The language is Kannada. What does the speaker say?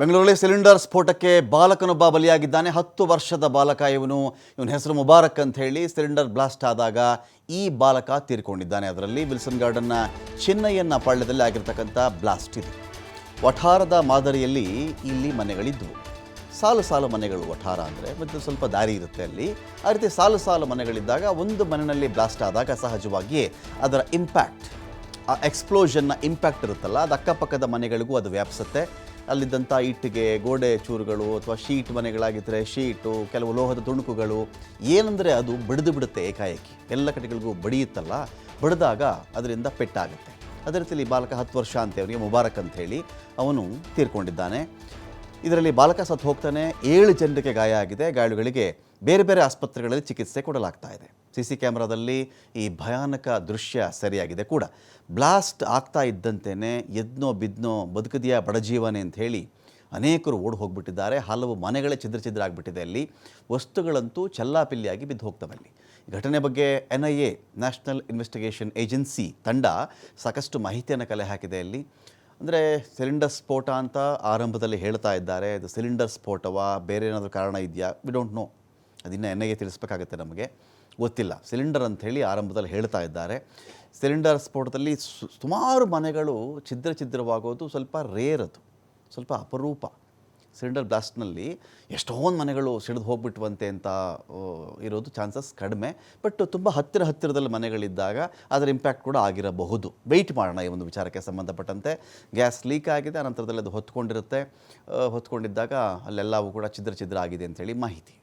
ಬೆಂಗಳೂರಲ್ಲಿ ಸಿಲಿಂಡರ್ ಸ್ಫೋಟಕ್ಕೆ ಬಾಲಕನೊಬ್ಬ ಬಲಿಯಾಗಿದ್ದಾನೆ. ಹತ್ತು ವರ್ಷದ ಬಾಲಕ ಇವನು. ಇವನ ಹೆಸರು ಮುಬಾರಕ್ ಅಂತ ಹೇಳಿ ಸಿಲಿಂಡರ್ ಬ್ಲಾಸ್ಟ್ ಆದಾಗ ಈ ಬಾಲಕ ತೀರ್ಕೊಂಡಿದ್ದಾನೆ. ಅದರಲ್ಲಿ ವಿಲ್ಸನ್ ಗಾರ್ಡನ್ನ ಚಿನ್ನಯ್ಯನ ಪಾಳ್ಯದಲ್ಲಿ ಆಗಿರ್ತಕ್ಕಂಥ ಬ್ಲಾಸ್ಟ್ ಇದು. ವಠಾರದ ಮಾದರಿಯಲ್ಲಿ ಇಲ್ಲಿ ಮನೆಗಳಿದ್ದವು ಸಾಲು ಸಾಲು ಮನೆಗಳು ವಠಾರ ಅಂದರೆ ಮತ್ತು ಸ್ವಲ್ಪ ದಾರಿ ಇರುತ್ತೆ ಅಲ್ಲಿ. ಆ ರೀತಿ ಸಾಲು ಸಾಲು ಮನೆಗಳಿದ್ದಾಗ ಒಂದು ಮನೆಯಲ್ಲಿ ಬ್ಲಾಸ್ಟ್ ಆದಾಗ ಸಹಜವಾಗಿಯೇ ಅದರ ಇಂಪ್ಯಾಕ್ಟ್ ಆ ಎಕ್ಸ್ಪ್ಲೋಷನ್ನ ಇಂಪ್ಯಾಕ್ಟ್ ಇರುತ್ತಲ್ಲ, ಅದು ಅಕ್ಕಪಕ್ಕದ ಮನೆಗಳಿಗೂ ಅದು ವ್ಯಾಪಿಸುತ್ತೆ. ಅಲ್ಲಿದ್ದಂಥ ಇಟ್ಟಿಗೆ ಗೋಡೆ ಚೂರುಗಳು ಅಥವಾ ಶೀಟ್ ಮನೆಗಳಾಗಿದ್ದರೆ ಶೀಟು, ಕೆಲವು ಲೋಹದ ತುಣುಕುಗಳು, ಏನಂದರೆ ಅದು ಬಡಿದು ಬಿಡುತ್ತೆ ಏಕಾಏಕಿ. ಎಲ್ಲ ಕಡೆಗಳಿಗೂ ಬಡಿಯುತ್ತಲ್ಲ, ಬಡಿದಾಗ ಅದರಿಂದ ಪೆಟ್ಟಾಗುತ್ತೆ. ಅದೇ ರೀತಿಯಲ್ಲಿ ಬಾಲಕ ಹತ್ತು ವರ್ಷ ಅಂತ ಅವನಿಗೆ ಮುಬಾರಕ್ ಅಂತ ಹೇಳಿ ಅವನು ತೀರ್ಕೊಂಡಿದ್ದಾನೆ. ಇದರಲ್ಲಿ ಬಾಲಕ ಸತ್ತು ಹೋಗ್ತಾನೆ, ಏಳು ಜನರಿಗೆ ಗಾಯ ಆಗಿದೆ. ಗಾಯಾಳುಗಳಿಗೆ ಬೇರೆ ಬೇರೆ ಆಸ್ಪತ್ರೆಗಳಲ್ಲಿ ಚಿಕಿತ್ಸೆ ಕೊಡಲಾಗ್ತಾ ಇದೆ. ಸಿ ಸಿ ಕ್ಯಾಮ್ರಾದಲ್ಲಿ ಈ ಭಯಾನಕ ದೃಶ್ಯ ಸರಿಯಾಗಿದೆ ಕೂಡ. ಬ್ಲಾಸ್ಟ್ ಆಗ್ತಾ ಇದ್ದಂತೆಯೇ ಎದ್ನೋ ಬಿದ್ನೋ ಬದುಕದಿಯ ಬಡಜೀವನೆ ಅಂತ ಹೇಳಿ ಅನೇಕರು ಓಡಿ ಹೋಗಿಬಿಟ್ಟಿದ್ದಾರೆ. ಹಲವು ಮನೆಗಳೇ ಛಿದ್ರ ಛಿದ್ರ ಆಗಿಬಿಟ್ಟಿದೆ ಅಲ್ಲಿ. ವಸ್ತುಗಳಂತೂ ಚೆಲ್ಲಾಪಿಲ್ಲಿಯಾಗಿ ಬಿದ್ದು ಹೋಗ್ತವೆ ಅಲ್ಲಿ. ಘಟನೆ ಬಗ್ಗೆ N I A, national investigation agency ತಂಡ ಸಾಕಷ್ಟು ಮಾಹಿತಿಯನ್ನು ಕಲೆ ಹಾಕಿದೆ ಅಲ್ಲಿ. ಅಂದರೆ ಸಿಲಿಂಡರ್ ಸ್ಫೋಟ ಅಂತ ಆರಂಭದಲ್ಲಿ ಹೇಳ್ತಾ ಇದ್ದಾರೆ. ಇದು ಸಿಲಿಂಡರ್ ಸ್ಫೋಟವಾ? ಬೇರೆ ಏನಾದರೂ ಕಾರಣ ಇದೆಯಾ? ವಿ ಡೋಂಟ್ ನೋ ಅದನ್ನು ಎನ್ ಐ ಎ ತಿಳಿಸ್ಬೇಕಾಗತ್ತೆ ನಮಗೆ. ಗೊತ್ತಿಲ್ಲ. ಸಿಲಿಂಡರ್ ಅಂತ ಹೇಳಿ ಆರಂಭದಲ್ಲಿ ಹೇಳ್ತಾ ಇದ್ದಾರೆ. ಸಿಲಿಂಡರ್ ಸ್ಫೋಟದಲ್ಲಿ ಸುಮಾರು ಮನೆಗಳು ಛಿದ್ರ ಛಿದ್ರವಾಗೋದು ಸ್ವಲ್ಪ ರೇರ್ ಅದು. ಸ್ವಲ್ಪ ಅಪರೂಪ. ಸಿಲಿಂಡರ್ ಬ್ಲಾಸ್ಟ್ನಲ್ಲಿ ಎಷ್ಟೊಂದು ಮನೆಗಳು ಸಿಡಿದು ಹೋಗ್ಬಿಟ್ವಂತೆ ಅಂತ ಇರೋದು ಚಾನ್ಸಸ್ ಕಡಿಮೆ. ಬಟ್ ತುಂಬ ಹತ್ತಿರ ಹತ್ತಿರದಲ್ಲಿ ಮನೆಗಳಿದ್ದಾಗ ಅದರ ಇಂಪ್ಯಾಕ್ಟ್ ಕೂಡ ಆಗಿರಬಹುದು. ವೆಯ್ಟ್ ಮಾಡೋಣ ಈ ಒಂದು ವಿಚಾರಕ್ಕೆ ಸಂಬಂಧಪಟ್ಟಂತೆ. ಗ್ಯಾಸ್ ಲೀಕ್ ಆಗಿದೆ ಅನಂತರದಲ್ಲಿ ಅದು ಹೊತ್ಕೊಂಡಿರುತ್ತೆ. ಹೊತ್ಕೊಂಡಿದ್ದಾಗ ಅಲ್ಲೆಲ್ಲವೂ ಕೂಡ ಛಿದ್ರ ಛಿದ್ರ ಆಗಿದೆ ಅಂತೇಳಿ ಮಾಹಿತಿ.